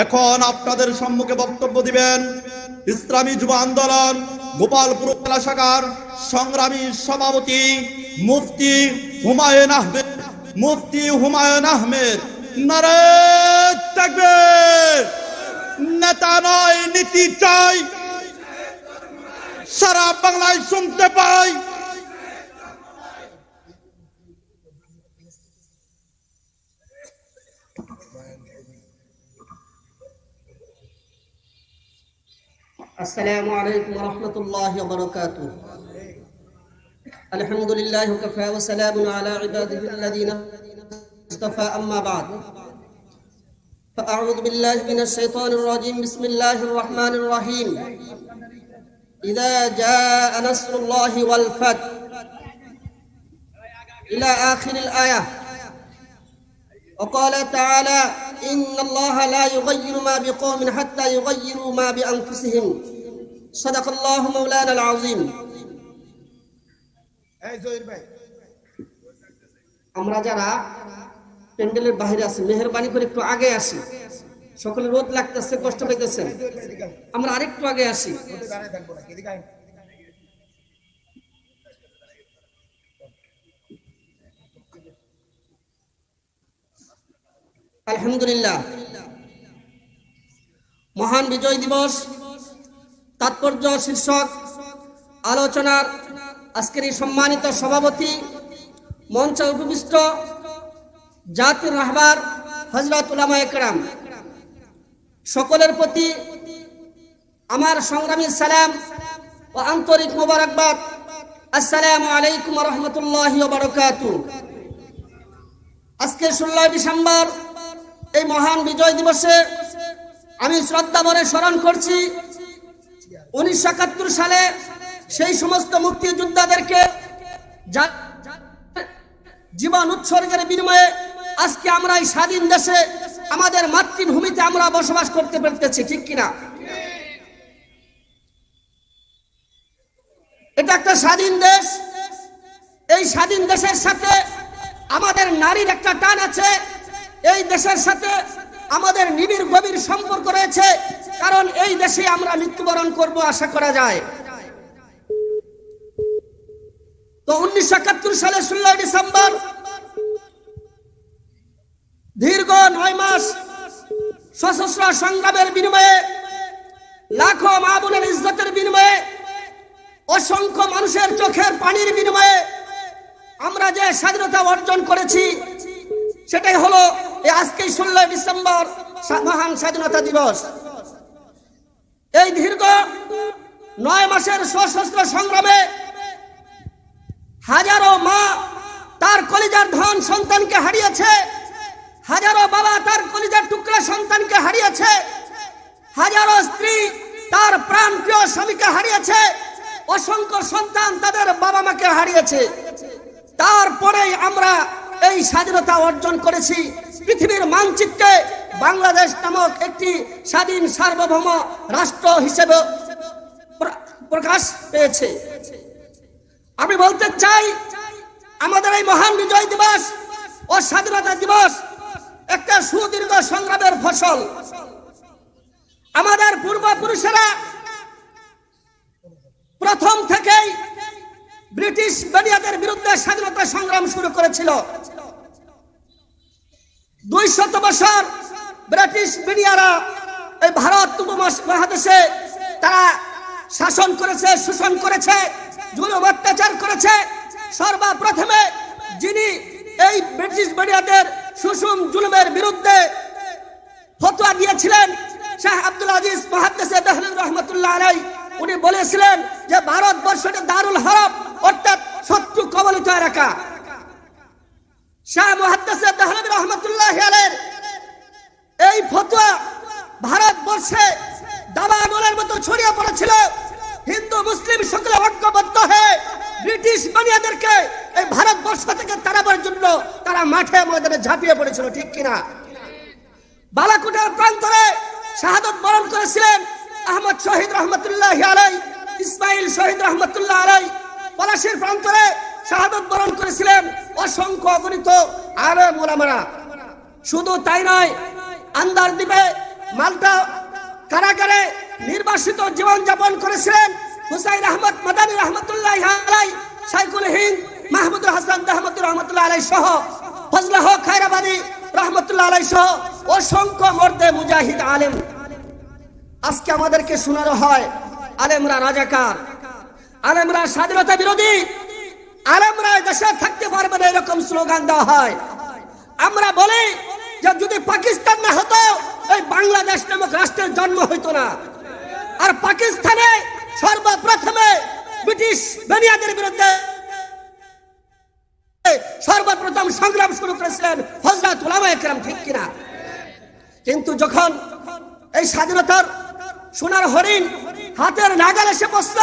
এখন আপনাদের সম্মুখে বক্তব্য দিবেন ইসলামী যুব আন্দোলন, গোপালপুর জেলা শাখার সংগ্রামী সভাপতি মুফতি হুমায়ুন আহমেদ। মুফতি হুমায়ুন আহমেদ নেতা নয়, নীতি চাই। সারা বাংলায় শুনতে পাই। السلام عليكم ورحمة الله وبركاته. الحمد لله وكفى وسلام على عباده الذين اصطفى أما بعد. فأعوذ بالله من الشيطان الرجيم. بسم الله الرحمن الرحيم. إذا جاء نصر الله والفتح إلى آخر الآية. وقال تعالى إن الله لا يغير ما بقوم حتى يغيروا ما بأنفسهم. صدق الله مولانا العظيم আমরা যারা প্যান্ডেলের বাইরে আছি মেহরবানি করে একটু আগে আসি সকলে রোদ লাগতেছে কষ্ট পাইতেছেন আমরা আরেকটু আগে আসি আলহামদুলিল্লাহ মহান বিজয় দিবস তাৎপর্য শীর্ষক আলোচনার আজকের সম্মানিত সভাপতি, মঞ্চে উপবিষ্ট জাতির রাহবার হজরত উলামা একরাম। সকলের প্রতি আমার সংগ্রামী সালাম ও আন্তরিক মোবারকবাদ। আসসালামু আলাইকুম রহমতুল্লাহ বারকাতু। আজকে ষোলোই ডিসেম্বর, এই মহান বিজয় দিবসে আমি শ্রদ্ধা ভরে স্মরণ করছি উনিশশো একাত্তর সালে সেই সমস্ত মুক্তিযোদ্ধাদেরকে জীবন উৎসর্গের বিনিময়ে আজকে আমরা এই স্বাধীন দেশে আমাদের মাতৃভূমিতে আমরা বসবাস করতে পারতেছি ঠিক কিনা? এটা একটা স্বাধীন দেশ। এই স্বাধীন দেশের সাথে আমাদের নারীর একটা টান আছে। এই দেশের সাথে আমাদের নিবিড় গভীর সম্পর্ক রয়েছে, কারণ এই দেশে আমরা মৃত্যুবরণ করব আশা করা যায়। তো উনিশশো একাত্তর সালে ষোলোই ডিসেম্বর, দীর্ঘ নয় মাস সশস্ত্র সংগ্রামের বিনিময়ে, লাখো মা বোনের ইজ্জতের বিনিময়ে, অসংখ্য মানুষের চোখের পানির বিনিময়ে আমরা যে স্বাধীনতা অর্জন করেছি, সেটাই হলো আজকে ষোলোই ডিসেম্বর মহান স্বাধীনতা দিবস। এই দীর্ঘ নয় মাসের সশস্ত্র সংগ্রামে হাজারো মা তার কলিজার ধন সন্তানকে হারিয়েছে, হাজারো বাবা তার কলিজার টুকরা সন্তানকে হারিয়েছে, হাজারো স্ত্রী তার প্রাণ প্রিয় স্বামীকে হারিয়েছে, অসংখ্য সন্তান তাদের বাবা মাকে হারিয়েছে। তারপরেই আমরা এই স্বাধীনতা অর্জন করেছি। পৃথিবীর মানচিত্রে বাংলাদেশ নামক একটি স্বাধীন সার্বভৌম রাষ্ট্র হিসেবে প্রকাশ পেয়েছে। আমি বলতে চাই, আমাদের এই মহান বিজয় দিবস ও স্বাধীনতা দিবস একটা সুদীর্ঘ সংগ্রামের ফসল। আমাদের পূর্বপুরুষেরা প্রথম থেকেই ব্রিটিশ বেরিয়াদের বিরুদ্ধে স্বাধীনতা সংগ্রাম শুরু করেছিল। দুই শত বছর ব্রিটিশ মিডিয়ারা এই ভারত মহাদেশে তারা শাসন করেছে, শোষণ করেছে, জুলুম, অত্যাচার করেছে। সর্বপ্রথমে যিনি এই ব্রিটিশ মিডিয়াদের শোষণ, জুলুমের বিরুদ্ধে ফতোয়া দিয়েছিলেন শাহ আব্দুল আজিজ মহাদ্দেশে দেহলিন রহমতুল্লাহ আলাই, উনি বলেছিলেন যে, ভারতবর্ষটা দারুল হরফ, অর্থাৎ শত্রু কবলিত এলাকা। শাহ মহাদ্দেশে দেহলিন রহমতুল্লাহ এই ফতোয়া ভারতবর্ষে দাবানলের মতো ছড়িয়ে পড়েছিল। হিন্দু, মুসলিম সকলে ঐক্যবদ্ধ ব্রিটিশ বানিয়াদেরকে এই ভারতবর্ষ থেকে তাড়াবার জন্য তারা মাঠে ময়দানে ঝাঁপিয়ে পড়েছিল, ঠিক কিনা? বালাকোটের প্রান্তরে শাহাদত বরণ করেছিলেন আহমদ শহীদ রহমতুল্লাহ আলাই ইসমাইল শহীদ রহমতুল্লাহ আলাই পলাশির প্রান্তরে শাহাদত বরণ করেছিলেন অসংখ্য অগণিত আরে মোলামারা, শুধু তাই নয়, আন্দার দ্বীপে মালটা কারাগারে নির্বাসিত জীবন যাপন করেছিলেন হুসাইন আহমদ মাদানী রহমতুল্লাহ আলাই সাইকুল হিন্দ মাহমুদুল হাসান রহমতুল রহমতুল্লাহ আলাই সহ ফজলাহ খায়রাবাদী রহমতুল্লাহ আলাই সহ অসংখ্য মর্দে মুজাহিদ আলেম। আজকে আমাদেরকে শোনানো হয় আলেমরা রাজাকার, আলেমরা স্বাধীনতা বিরোধী আলেমরা এই দেশে থাকতে পারবে না এরকম স্লোগান দেওয়া হয়। আমরা বলি যে যদি পাকিস্তান না হতো, এই বাংলাদেশ নামক রাষ্ট্রের জন্ম হইতো না। আর পাকিস্তানে সর্বপ্রথমে ব্রিটিশ বেনিয়াদের বিরুদ্ধে সর্বপ্রথম সংগ্রাম শুরু করেছিলেন হজরত উলামা ঠিক কিনা? কিন্তু যখন এই স্বাধীনতার সোনার হরিণ হাতের নাগাল এসে বসল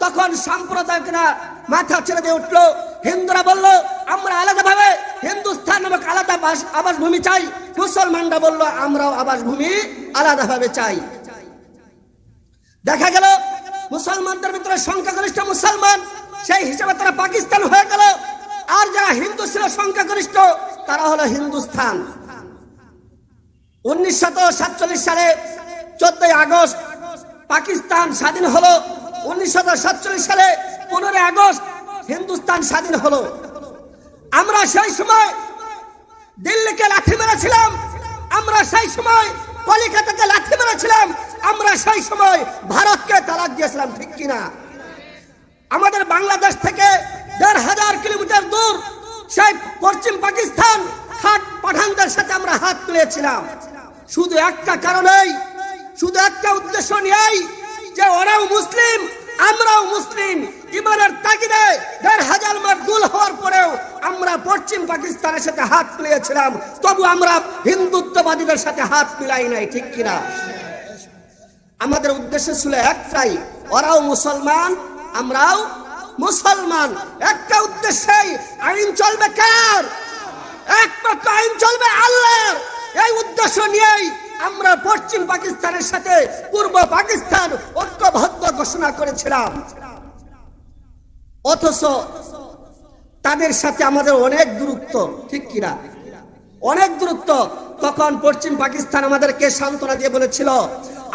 তখন সাম্প্রদায়িকরা মাথা ছেড়ে দিয়ে উঠল। হিন্দুরা বলল, আমরা আলাদাভাবে হিন্দুস্তান নামক আলাদা বাস- আবাসভূমি চাই। মুসলমানরা বলল, আমরাও আবাসভূমি আলাদাভাবে চাই। দেখা গেল, মুসলমানদের ভিতরে সংখ্যাগরিষ্ঠ মুসলমান, সেই হিসাবে তারা পাকিস্তান হয়ে গেল। আর যারা হিন্দু ছিল, সংখ্যাগরিষ্ঠ, তারা হলো হিন্দুস্তান উনিশশো সালে চোদ্দই আগস্ট পাকিস্তান স্বাধীন হলো। উনিশশো সাতচল্লিশ সালে পনেরোই আগস্ট হিন্দুস্তান স্বাধীন হলো। আমরা সেই সময় দিল্লিকে লাঠি মেরেছিলাম, আমরা সেই সময় কলিকাতাকে লাঠি মেরেছিলাম, আমরা সেই সময় ভারতকে তালাক দিয়েছিলাম, ঠিক কিনা? আমাদের বাংলাদেশ থেকে দেড় হাজার কিলোমিটার দূর সেই পশ্চিম পাকিস্তান খাট পাঠানদের সাথে আমরা হাত তুলেছিলাম শুধু একটা কারণেই, শুধু একটা উদ্দেশ্য নিয়েই যে ওরাও মুসলিম, আমরাও মুসলিম। ইমানের তাগিদে দেড় হাজার মার দুল হওয়ার পরেও আমরা পশ্চিম পাকিস্তানের সাথে হাত মিলিয়েছিলাম। তবু আমরা হিন্দুত্ববাদীদের সাথে হাত মিলাই নাই, ঠিক কিনা? আমাদের উদ্দেশ্য ছিল একটাই, ওরাও মুসলমান, আমরাও মুসলমান। একটা উদ্দেশ্যেই আইন চলবে কার? একমাত্র আইন চলবে আল্লাহর এই উদ্দেশ্য নিয়েই আমরা পশ্চিম পাকিস্তানের সাথে পূর্ব পাকিস্তান ঐক্যবদ্ধ ঘোষণা করেছিলাম। অথচ তাদের সাথে আমাদের অনেক দূরত্ব, ঠিক কিনা? অনেক দূরত্ব। তখন পশ্চিম পাকিস্তান আমাদেরকে সান্ত্বনা দিয়ে বলেছিল,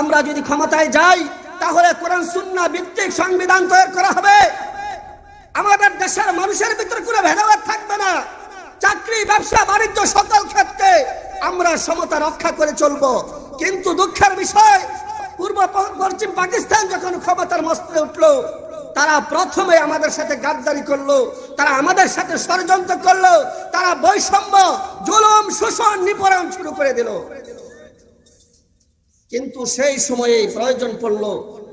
আমরা যদি ক্ষমতায় যাই, তাহলে কোরআন সুন্না ভিত্তিক সংবিধান তৈরি করা হবে। আমাদের দেশের মানুষের ভিতরে কোনো ভেদাভেদ থাকবে না। চাকরি, ব্যবসা, বাণিজ্য সকল ক্ষেত্রে আমরা সমতা রক্ষা করে চলব। কিন্তু দুঃখের বিষয়, পূর্ব পশ্চিম পাকিস্তান যখন ক্ষমতার মস্তে উঠল, তারা প্রথমে আমাদের সাথে গাদ্দারি করল, তারা আমাদের সাথে ষড়যন্ত্র করল, তারা বৈষম্য, জুলুম, শোষণ, নিপরণ শুরু করে দিল। কিন্তু সেই সময়ে প্রয়োজন পড়ল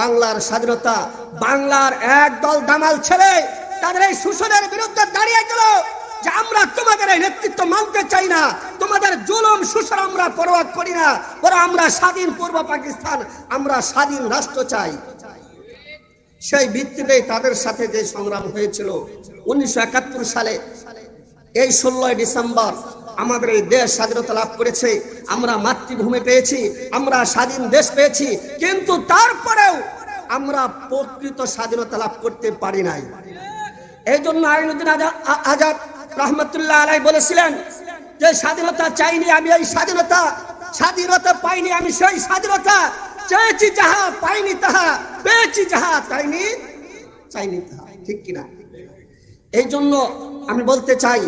বাংলার স্বাধীনতা। বাংলার একদল দামাল ছেলে তাদের এই শোষণের বিরুদ্ধে দাঁড়িয়ে গেল যে আমরা তোমাদের এই নেতৃত্ব মানতে চাই না। জুলুম শোষণ আমরা পরোয়া করি না বরং আমরা স্বাধীন পূর্ব পাকিস্তান, আমরা স্বাধীন রাষ্ট্র চাই। সেই ভিত্তিতেই তাদের সাথে যে সংগ্রাম হয়েছিল উনিশশো একাত্তর সালে, এই ষোলোই ডিসেম্বর আমাদের এই দেশ স্বাধীনতা লাভ করেছে, আমরা মাতৃভূমি পেয়েছি, আমরা স্বাধীন দেশ পেয়েছি, কিন্তু তারপরেও আমরা প্রকৃত স্বাধীনতা লাভ করতে পারি নাই। এই জন্য আইনুদ্দিন আজাদ রহমতুল্লাহ আলাই বলেছিলেন যে স্বাধীনতা চাইনি আমি এই স্বাধীনতা স্বাধীনতা পাইনি আমি সেই স্বাধীনতা। চেয়েছি যাহা, পাইনি তাহা, পেয়েছি যাহা, চাইনি চাইনি তাহা। ঠিক কিনা? এই জন্য আমি বলতে চাই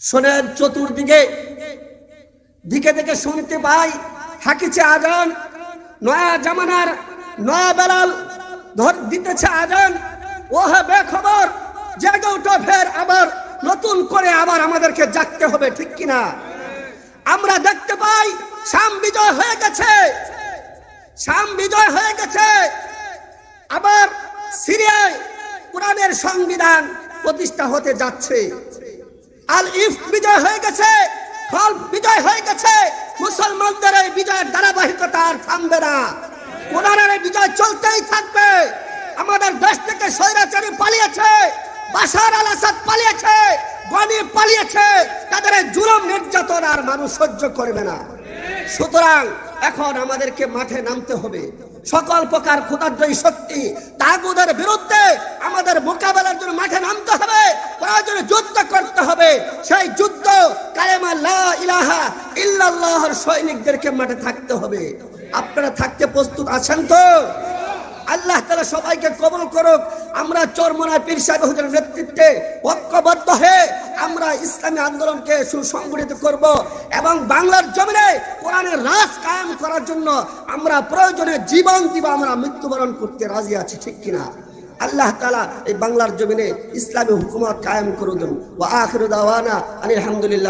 শোনেন চতুর্দিকে, দিকে দিকে শুনতে পাই, হাকিছে আজান, নয়া জামানার নয়া বেলাল, ধর দিতেছে আজান। ওহ বেখবর, জেগে ফের আবার নতুন করে আবার আমাদেরকে জাগতে হবে, ঠিক কিনা? আমরা দেখতে পাই শাম বিজয় হয়ে গেছে। শাম বিজয় হয়ে গেছে। আবার সিরিয়ায় কোরআনের সংবিধান প্রতিষ্ঠা হতে যাচ্ছে। আল ইফ বিজয় হয়ে গেছে ফল বিজয় হয়ে গেছে। মুসলমানদের এই বিজয়ের ধারাবাহিকতা আর থামবে না। কোরআনের বিজয় চলতেই থাকবে। আমাদের দেশ থেকে স্বৈরাচারী পালিয়েছে বাসার আল আসাদ পালিয়েছে। গনি পালিয়েছে, তাদের জুলুম নির্যাতন আর মানুষ সহ্য করবে না। সুতরাং এখন আমাদেরকে মাঠে নামতে হবে। সকল প্রকার ক্ষুদাদ্রয়ী শক্তি তাগুদের বিরুদ্ধে আমাদের মোকাবেলার জন্য মাঠে নামতে হবে, প্রয়োজনে যুদ্ধ করতে হবে। সেই যুদ্ধ কালেমা লা ইলাহা ইল্লাল্লাহর সৈনিকদেরকে মাঠে থাকতে হবে। আপনারা থাকতে প্রস্তুত আছেন তো? আল্লাহ তালা সবাইকে কবল করুক। আমরা চরমনা পীর সাহেব নেতৃত্বে ঐক্যবদ্ধ হয়ে আমরা ইসলামী আন্দোলনকে সুসংগঠিত করব এবং বাংলার জমিনে কোরআনের রাজ কায়েম করার জন্য আমরা প্রয়োজনে জীবন দিব, আমরা মৃত্যুবরণ করতে রাজি আছি, ঠিক কিনা? আল্লাহ তালা এই বাংলার জমিনে ইসলামী হুকুমত কায়েম করুন ও আখির দাওয়ানা আলহামদুলিল্লাহ